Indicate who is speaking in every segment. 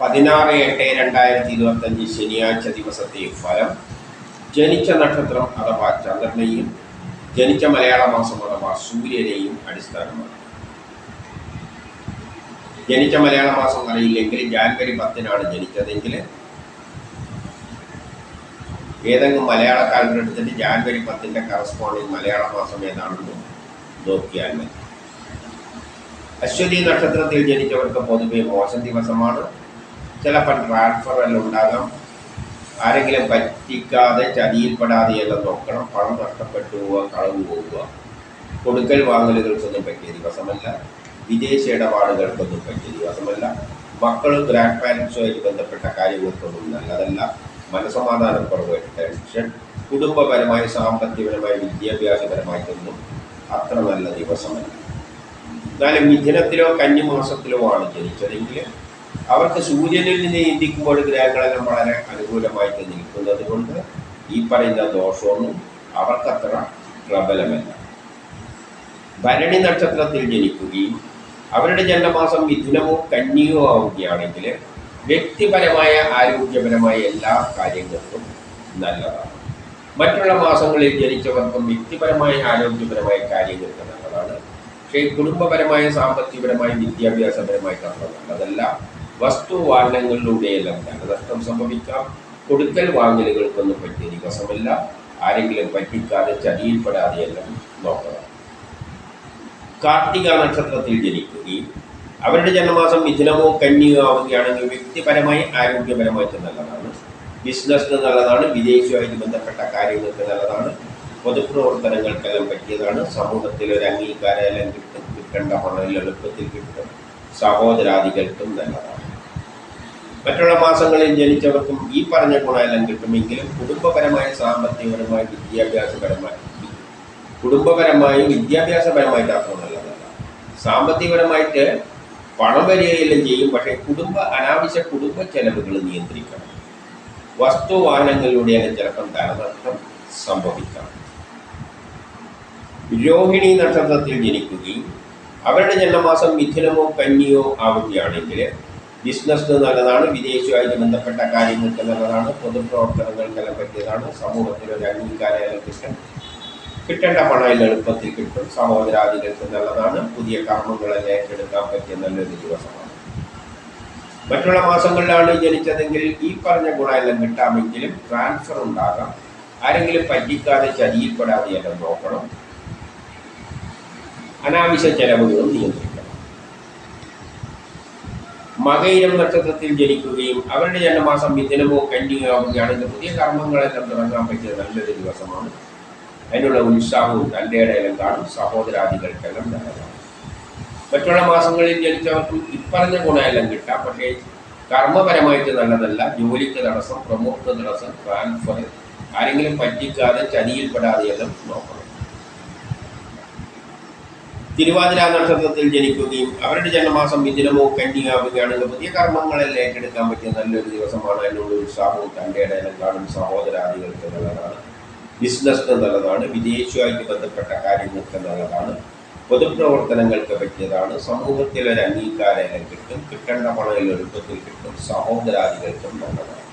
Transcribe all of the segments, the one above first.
Speaker 1: പതിനാറ് എട്ട് രണ്ടായിരത്തി ഇരുപത്തഞ്ച് ശനിയാഴ്ച ദിവസത്തെ ഫലം. ജനിച്ച നക്ഷത്രം അഥവാ ചന്ദ്രനെയും ജനിച്ച മലയാള മാസം അഥവാ സൂര്യനെയും അടിസ്ഥാനമാണ്. ജനിച്ച മലയാള മാസം അറിയില്ലെങ്കിൽ ജാനുവരി പത്തിനാണ് ജനിച്ചതെങ്കിൽ ഏതെങ്കിലും മലയാള കാലണ്ടർ എടുത്തിട്ട് ജാനുവരി പത്തിന്റെ കറസ്പോണ്ടിങ് മലയാള മാസം ഏതാണെന്ന് നോക്കിയാൽ മതി. അശ്വതി നക്ഷത്രത്തിൽ ജനിച്ചവർക്ക് പൊതുവെ മോശം ദിവസമാണ്. ചിലപ്പോൾ ട്രാൻസ്ഫർ എല്ലാം ഉണ്ടാകാം ആരെങ്കിലും പറ്റിക്കാതെ ചതിയിൽപ്പെടാതെ എല്ലാം നോക്കണം പണം നഷ്ടപ്പെട്ടു പോവുക കളവ് പോവുക. കൊടുക്കൽ വാങ്ങലുകൾക്കൊന്നും പറ്റിയ ദിവസമല്ല. വിദേശ ഇടപാടുകൾക്കൊന്നും പറ്റിയ ദിവസമല്ല. മക്കളും ഗ്രാൻഡ് പാരൻസുമായിട്ട് ബന്ധപ്പെട്ട കാര്യങ്ങൾക്കൊന്നും നല്ലതല്ല. മനസമാധാനക്കുറവ് ടെൻഷൻ. കുടുംബപരമായി സാമ്പത്തികപരമായി വിദ്യാഭ്യാസപരമായിട്ടൊന്നും അത്ര നല്ല ദിവസമല്ല. എന്നാലും മിഥുനത്തിലോ കന്നിമാസത്തിലോ ആണ് ജനിച്ചതെങ്കിൽ അവർക്ക് സൂര്യനിൽ നിന്ന് ചിന്തിക്കുമ്പോൾ ഗ്രഹങ്ങളെല്ലാം വളരെ അനുകൂലമായിട്ട് നിൽക്കുന്നത് കൊണ്ട് ഈ പറയുന്ന ദോഷമൊന്നും അവർക്കത്ര പ്രബലമല്ല. ഭരണി നക്ഷത്രത്തിൽ ജനിക്കുകയും അവരുടെ ജന്മമാസം മിഥുനമോ കന്നിയോ ആവുകയാണെങ്കിൽ വ്യക്തിപരമായ ആരോഗ്യപരമായ എല്ലാ കാര്യങ്ങൾക്കും നല്ലതാണ്. മറ്റുള്ള മാസങ്ങളിൽ ജനിച്ചവർക്കും വ്യക്തിപരമായ ആരോഗ്യപരമായ കാര്യങ്ങൾക്ക് നല്ലതാണ്. പക്ഷേ കുടുംബപരമായ സാമ്പത്തികപരമായ വിദ്യാഭ്യാസപരമായിട്ട് നല്ലതല്ല. വസ്തു വാഹനങ്ങളിലൂടെയെല്ലാം ധനനഷ്ടം സംഭവിക്കാം. കൊടുക്കൽ വാങ്ങലുകൾക്കൊന്നും പറ്റിയ ദിവസമല്ല. ആരെങ്കിലും പറ്റിക്കാതെ ചതിയിൽപ്പെടാതെ എല്ലാം നോക്കണം. കാർത്തിക നക്ഷത്രത്തിൽ ജനിക്കുകയും അവരുടെ ജന്മമാസം മിഥുനമോ കന്യോ ആവുകയാണെങ്കിൽ വ്യക്തിപരമായി ആരോഗ്യപരമായിട്ട് നല്ലതാണ്. ബിസിനസ്സിന് നല്ലതാണ്. വിദേശവുമായി ബന്ധപ്പെട്ട കാര്യങ്ങൾക്ക് നല്ലതാണ്. പൊതുപ്രവർത്തനങ്ങൾക്കെല്ലാം പറ്റിയതാണ്. സമൂഹത്തിൽ ഒരു അംഗീകാരമെല്ലാം കിട്ടും. കിട്ടേണ്ട പണം എളുപ്പത്തിൽ കിട്ടും. സഹോദരാദികൾക്കും നല്ലതാണ്. മറ്റുള്ള മാസങ്ങളിൽ ജനിച്ചവർക്കും ഈ പറഞ്ഞ ഗുണമെല്ലാം കിട്ടുമെങ്കിലും കുടുംബപരമായ സാമ്പത്തികപരമായ വിദ്യാഭ്യാസപരമായി കുടുംബപരമായും വിദ്യാഭ്യാസപരമായിട്ട് അത്ര നല്ലതല്ല. സാമ്പത്തികപരമായിട്ട് പണം വരികയെല്ലാം ചെയ്യും പക്ഷേ കുടുംബ അനാവശ്യ കുടുംബ ചെലവുകൾ നിയന്ത്രിക്കണം. വസ്തുവാഹനങ്ങളിലൂടെയാണ് ചിലപ്പം ധനനഷ്ടം സംഭവിക്കാം. രോഹിണി നക്ഷത്രത്തിൽ ജനിക്കുകയും അവരുടെ ജന്മമാസം മിഥുനമോ കന്നിയോ ആവുകയാണെങ്കിൽ ബിസിനസ്സിന് നല്ലതാണ് വിദേശവുമായി ബന്ധപ്പെട്ട കാര്യങ്ങൾക്ക് നല്ലതാണ് പൊതുപ്രവർത്തനങ്ങൾക്കെല്ലാം പറ്റിയതാണ് സമൂഹത്തിൽ ഒരു അംഗീകാരം കിട്ടും കിട്ടേണ്ട പണം എളുപ്പത്തിൽ കിട്ടും സഹോദരാദികൾക്ക് നല്ലതാണ് പുതിയ കർമ്മങ്ങളെല്ലാം ഏറ്റെടുക്കാൻ പറ്റിയ നല്ലൊരു ദിവസമാണ്. മറ്റുള്ള മാസങ്ങളിലാണ് ജനിച്ചതെങ്കിൽ ഈ പറഞ്ഞ ഗുണമെല്ലാം കിട്ടാമെങ്കിലും ട്രാൻസ്ഫർ ഉണ്ടാകാം. ആരെങ്കിലും പറ്റിക്കാതെ ചതിയിൽപ്പെടാതെ എല്ലാം നോക്കണം. അനാവശ്യ ചെലവുകളും നിയന്ത്രിക്കണം മകയിരം നക്ഷത്രത്തിൽ ജനിക്കുകയും അവരുടെ ജന്മമാസം മിഥുനമോ കന്യോ ആവുകയാണെങ്കിൽ പുതിയ കർമ്മങ്ങളെല്ലാം തുടങ്ങാൻ പറ്റിയ നല്ലൊരു ദിവസമാണ്. അതിനുള്ള ഉത്സാഹവും ഇടയിലും കാണും. സഹോദരാദികൾക്കെല്ലാം നല്ലതാണ്. മറ്റുള്ള മാസങ്ങളിൽ ജനിച്ചവർക്കും ഇപ്പറഞ്ഞ ഗുണമെല്ലാം കിട്ടാം. പക്ഷേ കർമ്മപരമായിട്ട് നല്ലതല്ല. ജോലിക്ക് തടസ്സം പ്രമുഖ തടസ്സം ട്രാൻസ്ഫർ ആരെങ്കിലും പറ്റിക്കാതെ ചതിയിൽപ്പെടാതെയെല്ലാം നോക്കണം. തിരുവാതിര നക്ഷത്രത്തിൽ ജനിക്കുകയും അവരുടെ ജന്മമാസം മിഥുനമോ കന്യാവുകയാണെങ്കിൽ പുതിയ കർമ്മങ്ങളെല്ലാം ഏറ്റെടുക്കാൻ പറ്റിയ നല്ലൊരു ദിവസമാണ് അതിനുള്ള ഉത്സാഹവും തന്റെ ഇടയിലും കാണും സഹോദരാദികൾക്ക് നല്ലതാണ്. ബിസിനസ്സിന് നല്ലതാണ് വിദേശവുമായിട്ട് ബന്ധപ്പെട്ട കാര്യങ്ങൾക്ക് നല്ലതാണ് പൊതുപ്രവർത്തനങ്ങൾക്ക് പറ്റിയതാണ് സമൂഹത്തിൽ ഒരു അംഗീകാരം കിട്ടും കിട്ടേണ്ട പണം എളുപ്പത്തിൽ കിട്ടും സഹോദരാദികൾക്കും നല്ലതാണ്.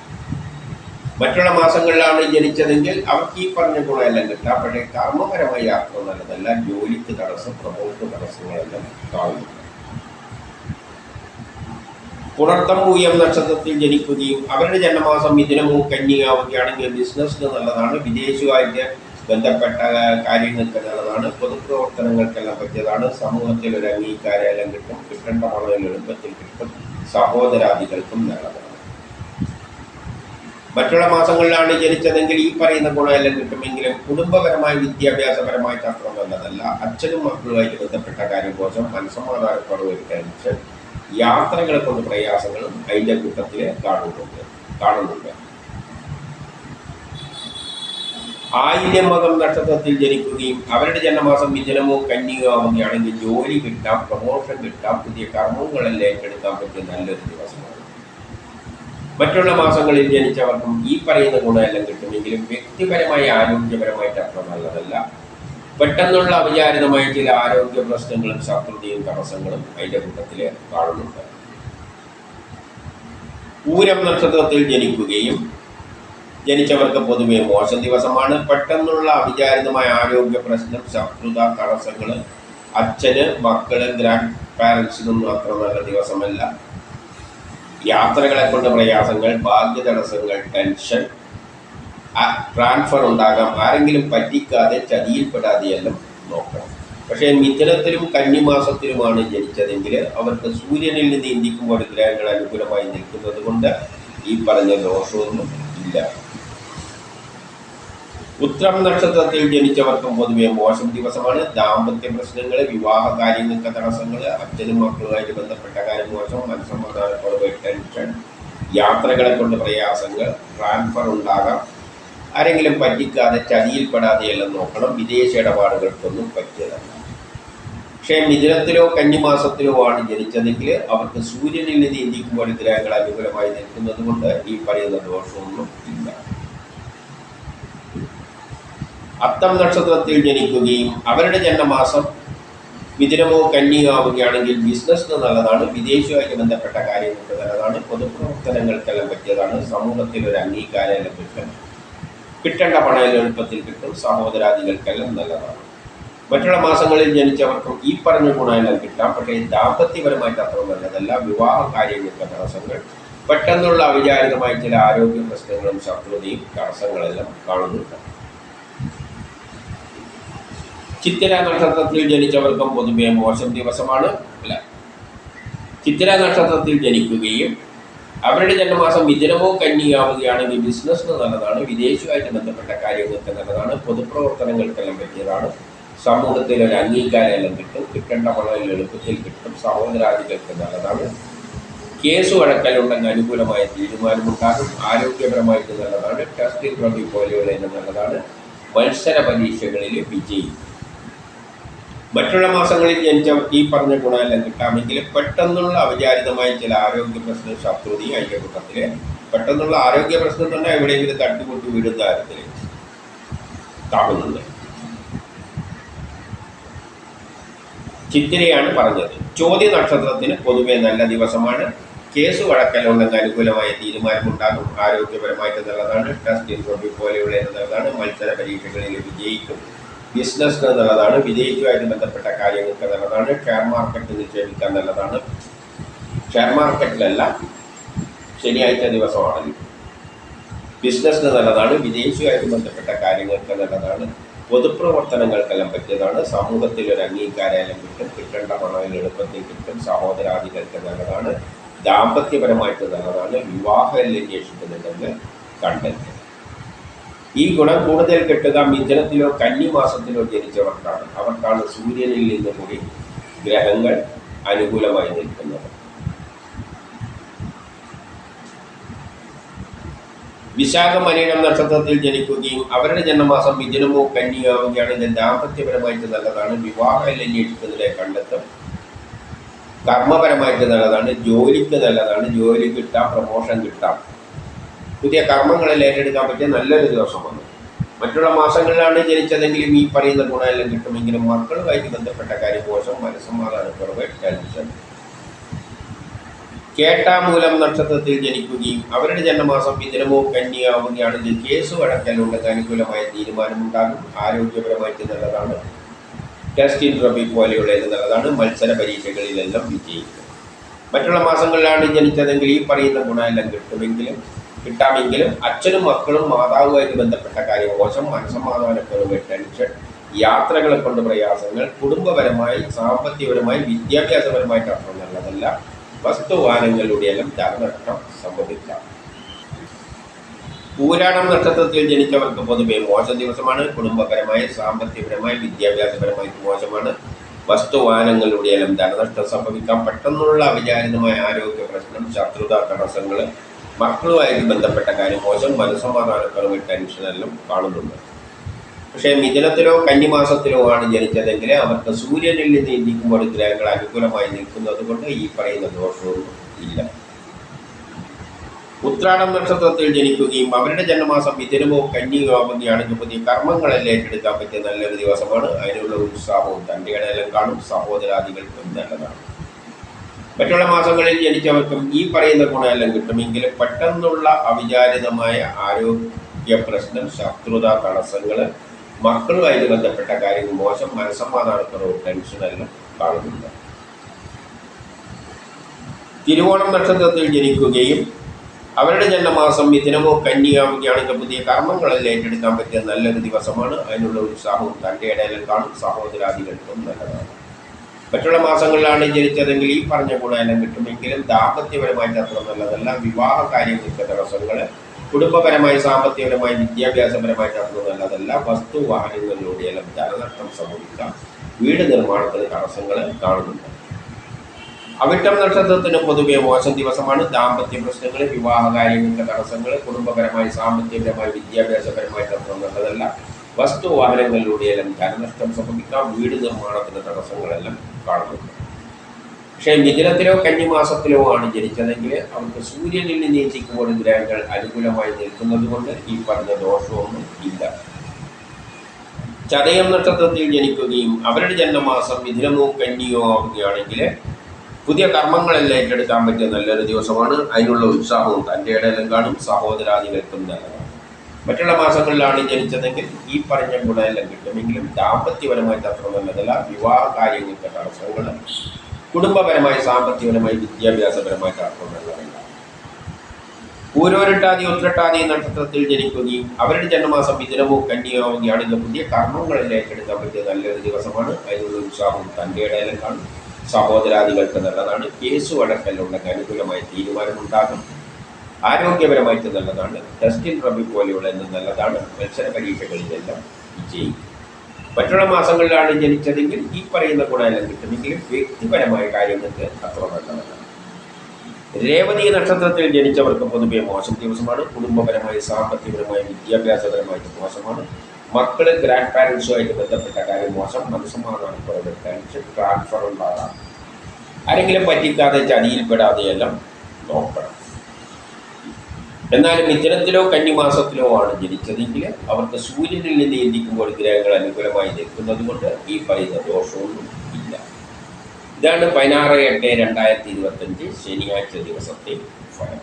Speaker 1: മറ്റുള്ള മാസങ്ങളിലാണ് ജനിച്ചതെങ്കിൽ അവർക്ക് ഈ പറഞ്ഞ ഗുണമെല്ലാം കിട്ടാം. പക്ഷേ കർമ്മപരമായി ആർക്കും നല്ലതല്ല. ജോലിക്ക് തടസ്സം പ്രമോഷൻ തടസ്സങ്ങളെല്ലാം കാണുന്നു പുണർത്തം പൂയം നക്ഷത്രത്തിൽ ജനിക്കുകയും അവരുടെ ജന്മമാസം മിഥുനമോ കന്യാവുകയാണെങ്കിൽ ബിസിനസ്സിന് നല്ലതാണ്. വിദേശവുമായിട്ട് ബന്ധപ്പെട്ട കാര്യങ്ങൾക്ക് നല്ലതാണ്. പൊതുപ്രവർത്തനങ്ങൾക്കെല്ലാം പറ്റിയതാണ്. സമൂഹത്തിൽ ഒരു അംഗീകാരം കിട്ടും. കിട്ടേണ്ട വളരെ എളുപ്പത്തിൽ കിട്ടും. സഹോദരാദികൾക്കും നല്ലതാണ്. മറ്റുള്ള മാസങ്ങളിലാണ് ജനിച്ചതെങ്കിൽ ഈ പറയുന്ന ഗുണമെല്ലാം കിട്ടുമെങ്കിലും കുടുംബപരമായി വിദ്യാഭ്യാസപരമായി അത്ര എന്നതല്ല അച്ഛനും മക്കളുമായിട്ട് ബന്ധപ്പെട്ട കാര്യം കോശം മനസ്സമാധാനക്കുറവ് ടെൻഷൻ യാത്രകളെ കൊണ്ട് പ്രയാസങ്ങളും അതിന്റെ കൂട്ടത്തിൽ കാണുന്നുണ്ട്. കാണുന്നുണ്ട്. ആയില്യം മതം നക്ഷത്രത്തിൽ ജനിക്കുകയും അവരുടെ ജന്മമാസം വിജനമോ കന്യോ ആവുകയാണെങ്കിൽ ജോലി കിട്ടാം പ്രമോഷൻ കിട്ടാം പുതിയ കർമ്മങ്ങളെല്ലാം ഏറ്റെടുക്കാൻ പറ്റിയ നല്ലൊരു ദിവസമാണ്. മറ്റുള്ള മാസങ്ങളിൽ ജനിച്ചവർക്കും ഈ പറയുന്ന ഗുണമെല്ലാം കിട്ടുമെങ്കിലും വ്യക്തിപരമായ ആരോഗ്യപരമായിട്ട് അത്ര നല്ലതല്ല. പെട്ടെന്നുള്ള അവിചാരിതമായ ചില ആരോഗ്യ പ്രശ്നങ്ങളും ശത്രുതയും തടസ്സങ്ങളും അതിന്റെ കൂട്ടത്തിൽ കാണുന്നുണ്ട്. പൂരം നക്ഷത്രത്തിൽ ജനിക്കുകയും ജനിച്ചവർക്ക് പൊതുവെ മോശം ദിവസമാണ്. പെട്ടെന്നുള്ള അവിചാരിതമായ ആരോഗ്യ പ്രശ്നം ശത്രുത തടസ്സങ്ങൾ അച്ഛന് മക്കൾ ഗ്രാൻഡ് പാരൻസിനൊന്നും അത്ര നല്ല ദിവസമല്ല. യാത്രകളെ കൊണ്ട് പ്രയാസങ്ങൾ ഭാഗ്യ തടസ്സങ്ങൾ ടെൻഷൻ ട്രാൻസ്ഫർ ഉണ്ടാകാം. ആരെങ്കിലും പറ്റിക്കാതെ ചതിയിൽപ്പെടാതെയെല്ലാം നോക്കണം. പക്ഷേ മിഥുനത്തിലും കന്നിമാസത്തിലുമാണ് ജനിച്ചതെങ്കിൽ അവർക്ക് സൂര്യനിൽ നിന്ന് ഇന്ത്യക്കുമ്പോൾ ഗ്രഹങ്ങൾ അനുകൂലമായി നിൽക്കുന്നത് കൊണ്ട് ഈ പറഞ്ഞ ദോഷമൊന്നും ഇല്ല. ഉത്രം നക്ഷത്രത്തിൽ ജനിച്ചവർക്കും പൊതുവെ മോശം ദിവസമാണ്. ദാമ്പത്യ പ്രശ്നങ്ങൾ വിവാഹ കാര്യങ്ങൾക്ക് തടസ്സങ്ങൾ അച്ഛനും മക്കളുമായിട്ട് ബന്ധപ്പെട്ട കാര്യം മോശം മനസ്സമാധാനക്കുറവ് ടെൻഷൻ യാത്രകളെ കൊണ്ട് പ്രയാസങ്ങൾ ട്രാൻസ്ഫർ ഉണ്ടാകാം. ആരെങ്കിലും പറ്റിക്കാതെ ചതിയിൽപ്പെടാതെയെല്ലാം നോക്കണം. വിദേശ ഇടപാടുകൾക്കൊന്നും പറ്റിയതല്ല പക്ഷേ മിഥുനത്തിലോ കന്നിമാസത്തിലോ ആണ് ജനിച്ചതെങ്കിൽ അവർക്ക് സൂര്യനിൽ നിന്ന് ഇന്ത്യക്കുമ്പോൾ ഗ്രഹങ്ങൾ അനുകൂലമായി നിൽക്കുന്നത് കൊണ്ട് ഈ പറയുന്ന ദോഷമൊന്നും ഇല്ല. അത്തം നക്ഷത്രത്തിൽ ജനിക്കുകയും അവരുടെ ജന്മമാസം മിഥുനമോ കന്നിയാവുകയാണെങ്കിൽ ബിസിനസ്സിന് നല്ലതാണ് വിദേശവുമായി ബന്ധപ്പെട്ട കാര്യങ്ങൾക്ക് നല്ലതാണ് പൊതുപ്രവർത്തനങ്ങൾക്കെല്ലാം പറ്റിയതാണ് സമൂഹത്തിൽ ഒരു അംഗീകാരം കിട്ടും. കിട്ടേണ്ട പണം എളുപ്പത്തിൽ കിട്ടും സഹോദരാദികൾക്കെല്ലാം നല്ലതാണ്. മറ്റുള്ള മാസങ്ങളിൽ ജനിച്ചവർക്കും ഈ പറഞ്ഞ ഗുണമെല്ലാം കിട്ടാം പക്ഷേ ദാമ്പത്യപരമായിട്ട് അത്ര നല്ലതല്ല വിവാഹ കാര്യങ്ങൾക്ക് തടസ്സങ്ങൾ പെട്ടെന്നുള്ള അവിചാരിതമായ ചില ആരോഗ്യ പ്രശ്നങ്ങളും ശത്രുതയും തടസ്സങ്ങളെല്ലാം കാണുന്നുണ്ട്. ചിത്തിര നക്ഷത്രത്തിൽ ജനിച്ചവർക്കും പൊതുവെ മോശം ദിവസമാണ് അല്ല. ചിത്തിര നക്ഷത്രത്തിൽ ജനിക്കുകയും അവരുടെ ജന്മമാസം വിജനമോ കന്നിയാവുകയാണെങ്കിൽ ബിസിനസ്സിന് നല്ലതാണ്. വിദേശവുമായിട്ട് ബന്ധപ്പെട്ട കാര്യങ്ങൾക്ക് നല്ലതാണ്. പൊതുപ്രവർത്തനങ്ങൾക്കെല്ലാം പറ്റിയതാണ്. സമൂഹത്തിൽ ഒരു അംഗീകാരം എല്ലാം കിട്ടും. കിട്ടേണ്ട വളരെ എളുപ്പത്തിൽ കിട്ടും. സഹോദരാദികൾക്ക് നല്ലതാണ്. കേസ് വഴക്കലുണ്ടെങ്കിൽ അനുകൂലമായ തീരുമാനമുണ്ടാകും. ആരോഗ്യപരമായിട്ട് നല്ലതാണ്. ടെസ്റ്റിംഗ് പോലെയുള്ള നല്ലതാണ്. മത്സര പരീക്ഷകളിൽ വിജയിക്കും. മറ്റുള്ള മാസങ്ങളിൽ ജനിച്ചവർക്ക് ഈ പറഞ്ഞ ഗുണമെല്ലാം കിട്ടാമെങ്കിൽ പെട്ടെന്നുള്ള അവിചാരിതമായ ചില ആരോഗ്യ പ്രശ്നം ശത്രുതയും കൂട്ടത്തിൽ പെട്ടെന്നുള്ള ആരോഗ്യ പ്രശ്നം തന്നെ എവിടെയെങ്കിലും തട്ടിപ്പൊട്ടി വീടും കാര്യത്തിൽ താങ്ങുന്നുണ്ട് ചിത്തിരയാണ് പറഞ്ഞത്. ചോദ്യ നക്ഷത്രത്തിന് പൊതുവെ നല്ല ദിവസമാണ്. കേസ് വഴക്കലുണ്ടെങ്കിൽ അനുകൂലമായ തീരുമാനമുണ്ടാകും. ആരോഗ്യപരമായിട്ട് നല്ലതാണ്. ടെസ്റ്റ് ഇൻട്രോഫി പോലെയുള്ള നല്ലതാണ് മത്സര പരീക്ഷകളിൽ വിജയിക്കും. ബിസിനസ്സിന് നല്ലതാണ് വിജയിക്കുമായിട്ട് ബന്ധപ്പെട്ട കാര്യങ്ങൾക്ക് നല്ലതാണ് ഷെയർ മാർക്കറ്റ് നിക്ഷേപിക്കാൻ നല്ലതാണ് ഷെയർ മാർക്കറ്റിലല്ല ശനിയാഴ്ച ദിവസമാണെങ്കിൽ ബിസിനസ്സിന് നല്ലതാണ് വിജയിച്ചുമായിട്ട് ബന്ധപ്പെട്ട കാര്യങ്ങൾക്ക് നല്ലതാണ് പൊതുപ്രവർത്തനങ്ങൾക്കെല്ലാം പറ്റിയതാണ്. സമൂഹത്തിൽ ഒരു അംഗീകാരം കിട്ടും കിട്ടേണ്ട പണം എളുപ്പത്തിൽ കിട്ടും സഹോദരാദികൾക്ക് നല്ലതാണ് ദാമ്പത്യപരമായിട്ട് നല്ലതാണ് വിവാഹം അന്വേഷിക്കുന്നുണ്ടെന്ന് കണ്ടെത്തും ഈ ഗുണം കൂടുതൽ കിട്ടുക മിഥുനത്തിലോ കന്നിമാസത്തിലോ ജനിച്ചവർക്കാണ്. അവർക്കാണ് സൂര്യനിൽ നിന്ന് കൂടി ഗ്രഹങ്ങൾ അനുകൂലമായി നിൽക്കുന്നത്. വിശാഖ മലയിടം നക്ഷത്രത്തിൽ ജനിക്കുകയും അവരുടെ ജന്മമാസം മിഥുനമോ കന്നിയോ ആവുകയാണെങ്കിൽ ദാമ്പത്യപരമായിട്ട് നല്ലതാണ്. വിവാഹം അന്വേഷിക്കുന്നതിലെ കണ്ടെത്തും. കർമ്മപരമായിട്ട് നല്ലതാണ്. ജോലിക്ക് നല്ലതാണ്. ജോലി കിട്ടാം പ്രമോഷൻ കിട്ടാം. പുതിയ കർമ്മങ്ങളിൽ ഏറ്റെടുക്കാൻ പറ്റിയ നല്ലൊരു ദിവസം വന്നു. മറ്റുള്ള മാസങ്ങളിലാണ് ജനിച്ചതെങ്കിലും ഈ പറയുന്ന ഗുണമെല്ലാം കിട്ടുമെങ്കിലും മക്കളുമായിട്ട് ബന്ധപ്പെട്ട കാര്യം മോശം മനസ്സമാധാനക്കുറവ് കേട്ടാമൂലം നക്ഷത്രത്തിൽ ജനിക്കുകയും അവരുടെ ജന്മമാസം മിഥുനമോ കന്യാവുകയാണെങ്കിൽ കേസ് വഴക്കലുണ്ടെങ്കിൽ അനുകൂലമായ തീരുമാനമുണ്ടാകും. ആരോഗ്യപരമായിട്ട് നല്ലതാണ്. ടെസ്റ്റ് ഇൻട്രബി പോലെയുള്ള നല്ലതാണ്. മത്സര പരീക്ഷകളിലെല്ലാം വിജയിക്കും. മറ്റുള്ള മാസങ്ങളിലാണ് ജനിച്ചതെങ്കിൽ ഈ പറയുന്ന ഗുണമെല്ലാം കിട്ടുമെങ്കിലും കിട്ടാമെങ്കിലും അച്ഛനും മക്കളും മാതാവുമായിട്ട് ബന്ധപ്പെട്ട കാര്യം മോശം മനസ്സമാധാനക്കുറവ് ടെൻഷൻ യാത്രകളെ കൊണ്ട് പ്രയാസങ്ങൾ കുടുംബപരമായി സാമ്പത്തികപരമായി വിദ്യാഭ്യാസപരമായിട്ട് നല്ലതല്ല. വസ്തുവാനങ്ങളുടെയെല്ലാം ധനനഷ്ടം സംഭവിക്കാം. പൂരാടം നക്ഷത്രത്തിൽ ജനിച്ചവർക്ക് പൊതുവെ മോശം ദിവസമാണ്. കുടുംബപരമായി സാമ്പത്തികപരമായി വിദ്യാഭ്യാസപരമായി മോശമാണ്. വസ്തുവാനങ്ങളുടെ എല്ലാം ധനനഷ്ടം സംഭവിക്കാം. പെട്ടെന്നുള്ള അവിചാരിതമായ ആരോഗ്യ പ്രശ്നം ശത്രുത തടസ്സങ്ങൾ മക്കളുമായിട്ട് ബന്ധപ്പെട്ട കാര്യം മോശം മനസ്സമാധാനക്കുറവ് ടെൻഷനെല്ലാം കാണുന്നുണ്ട്. പക്ഷേ മിഥുനത്തിലോ കന്നിമാസത്തിലോ ആണ് ജനിച്ചതെങ്കിൽ അവർക്ക് സൂര്യനിൽ നിന്ന് ഇന്ത്യക്കുമ്പോൾ ഗ്രഹങ്ങൾ അനുകൂലമായി നിൽക്കുന്നത് കൊണ്ട് ഈ പറയുന്ന ദോഷവും ഇല്ല. ഉത്രാടം നക്ഷത്രത്തിൽ ജനിക്കുകയും അവരുടെ ജന്മമാസം മിഥുനമോ കന്നിയോ ആവുകയാണെങ്കിൽ പുതിയ കർമ്മങ്ങളെല്ലാം ഏറ്റെടുക്കാൻ പറ്റിയ നല്ലൊരു ദിവസമാണ്. അതിനുള്ള ഉത്സാഹവും തന്റെ ഇടയിലും കാണും. സഹോദരാദികൾക്കും നല്ലതാണ്. മറ്റുള്ള മാസങ്ങളിൽ ജനിച്ചവർക്കും ഈ പറയുന്ന ഗുണമെല്ലാം കിട്ടുമെങ്കിലും പെട്ടെന്നുള്ള അവിചാരിതമായ ആരോഗ്യ പ്രശ്നം ശത്രുത തടസ്സങ്ങൾ മക്കളുമായിട്ട് ബന്ധപ്പെട്ട കാര്യങ്ങൾ മോശം മനസ്സമാധാനക്കുറവ് ടെൻഷനെല്ലാം കാണുന്നുണ്ട്. തിരുവോണം നക്ഷത്രത്തിൽ ജനിക്കുകയും അവരുടെ ജന്മമാസം മിഥുനമോ കന്യാവുകയാണെങ്കിൽ പുതിയ കർമ്മങ്ങളെല്ലാം ഏറ്റെടുക്കാൻ പറ്റിയ നല്ലൊരു ദിവസമാണ്. അതിനുള്ള ഉത്സാഹവും തന്റെ ഇടയിലും കാണും. സഹോദരാദികൾക്കും നല്ലതാണ്. മറ്റുള്ള മാസങ്ങളിലാണ് ജനിച്ചതെങ്കിൽ ഈ പറഞ്ഞ ഗുണമെല്ലാം കിട്ടുമെങ്കിലും ദാമ്പത്യപരമായിട്ട് അത്ര നല്ലതല്ല. വിവാഹ കാര്യങ്ങൾക്ക് തടസ്സങ്ങൾ കുടുംബപരമായി സാമ്പത്തികപരമായി വിദ്യാഭ്യാസപരമായിട്ട് അത്ര നല്ലതല്ല. വസ്തു വാഹനങ്ങളിലൂടെയെല്ലാം ധനനഷ്ടം സംഭവിക്കാം. വീട് നിർമ്മാണത്തിന് തടസ്സങ്ങൾ കാണുന്നുണ്ട്. അവിട്ടം നക്ഷത്രത്തിന് പൊതുവെ മോശം ദിവസമാണ്. ദാമ്പത്യ പ്രശ്നങ്ങൾ വിവാഹ കാര്യങ്ങൾക്ക് തടസ്സങ്ങൾ കുടുംബപരമായി സാമ്പത്തികപരമായി വിദ്യാഭ്യാസപരമായിട്ട് അത്ര നല്ലതല്ല. വസ്തു വാഹനങ്ങളിലൂടെയെല്ലാം ധനനഷ്ടം സംഭവിക്കാം. വീട് നിർമ്മാണത്തിന് തടസ്സങ്ങളെല്ലാം കാണുന്നുണ്ട് പക്ഷേ മിഥുനത്തിലോ കന്നിമാസത്തിലോ ആണ് ജനിച്ചതെങ്കിൽ അവർക്ക് സൂര്യനിൽ നിന്ന് നീന്തിക്കുമ്പോൾ ഗ്രഹങ്ങൾ അനുകൂലമായി നിൽക്കുന്നത് കൊണ്ട് ഈ പറഞ്ഞ ദോഷമൊന്നും ഇല്ല. ചതയം നക്ഷത്രത്തിൽ ജനിക്കുകയും അവരുടെ ജന്മമാസം മിഥുനമോ കന്നിയോ ആവുകയാണെങ്കിൽ പുതിയ കർമ്മങ്ങളെല്ലാം ഏറ്റെടുക്കാൻ പറ്റിയ നല്ലൊരു ദിവസമാണ്. അതിനുള്ള ഉത്സാഹവും തന്റെ ഇടയിലും കാണും. സഹോദരാദികൾക്കും നല്ലതാണ്. മറ്റുള്ള മാസങ്ങളിലാണ് ജനിച്ചതെങ്കിൽ ഈ പറഞ്ഞ ഗുണമെല്ലാം കിട്ടുമെങ്കിലും ദാമ്പത്യപരമായിട്ട് അത്ര നല്ലതല്ല വിവാഹ കാര്യങ്ങൾക്ക് തടസ്സങ്ങൾ കുടുംബപരമായി സാമ്പത്തികപരമായി വിദ്യാഭ്യാസപരമായിട്ട് അത്ര നല്ലതല്ല. ഓരോരട്ടാതി ഉത്രട്ടാതി നക്ഷത്രത്തിൽ ജനിക്കുകയും അവരുടെ ജന്മമാസം മിഥുനമോ കന്യാവുകയാണെങ്കിൽ പുതിയ കർമ്മങ്ങളെല്ലാം ഏറ്റെടുക്കാൻ പറ്റിയ നല്ലൊരു ദിവസമാണ്. അതിനുള്ള ഉത്സാഹവും തന്റെ ഇടയിലും കാണും. സഹോദരാദികൾക്ക് നല്ലതാണ്. കേസ് വഴക്കലുണ്ടെങ്കിൽ അനുകൂലമായ തീരുമാനമുണ്ടാകും. ആരോഗ്യപരമായിട്ട് നല്ലതാണ്. ടെസ്റ്റിൻ റബി പോലെയുള്ള നല്ലതാണ്. മത്സര പരീക്ഷകളിലെല്ലാം വിജയിക്കും. മറ്റുള്ള മാസങ്ങളിലാണ് ജനിച്ചതെങ്കിൽ ഈ പറയുന്ന ഗുണമെല്ലാം കിട്ടുമെങ്കിലും വ്യക്തിപരമായ കാര്യങ്ങൾക്ക് അത്ര നല്ലതല്ല. രേവതി നക്ഷത്രത്തിൽ ജനിച്ചവർക്ക് പൊതുവെ മോശം ദിവസമാണ്. കുടുംബപരമായ സാമ്പത്തികപരമായ വിദ്യാഭ്യാസപരമായിട്ട് മോശമാണ്. മക്കൾ ഗ്രാൻഡ് പാരൻസുമായിട്ട് ബന്ധപ്പെട്ട കാര്യം മോശം. മനസ്സമാധാനം കുറവ് ടെൻഷൻ ട്രാൻസ്ഫർ ഉണ്ടാകാം. ആരെങ്കിലും പറ്റിക്കാതെ ചതിയിൽപ്പെടാതെയെല്ലാം നോക്കണം. എന്നാൽ മിഥുനത്തിലോ കന്നിമാസത്തിലോ ആണ് ജനിച്ചതെങ്കിൽ അവർക്ക് സൂര്യനിൽ നിന്ന് ചിന്തിക്കുമ്പോൾ ഗ്രഹങ്ങൾ അനുകൂലമായി നിൽക്കുന്നത് കൊണ്ട് ഈ പറയുന്ന ദോഷമൊന്നും ഇല്ല. ഇതാണ് പതിനാറ് എട്ട് രണ്ടായിരത്തി ഇരുപത്തഞ്ച് ശനിയാഴ്ച ദിവസത്തെ ഫലം.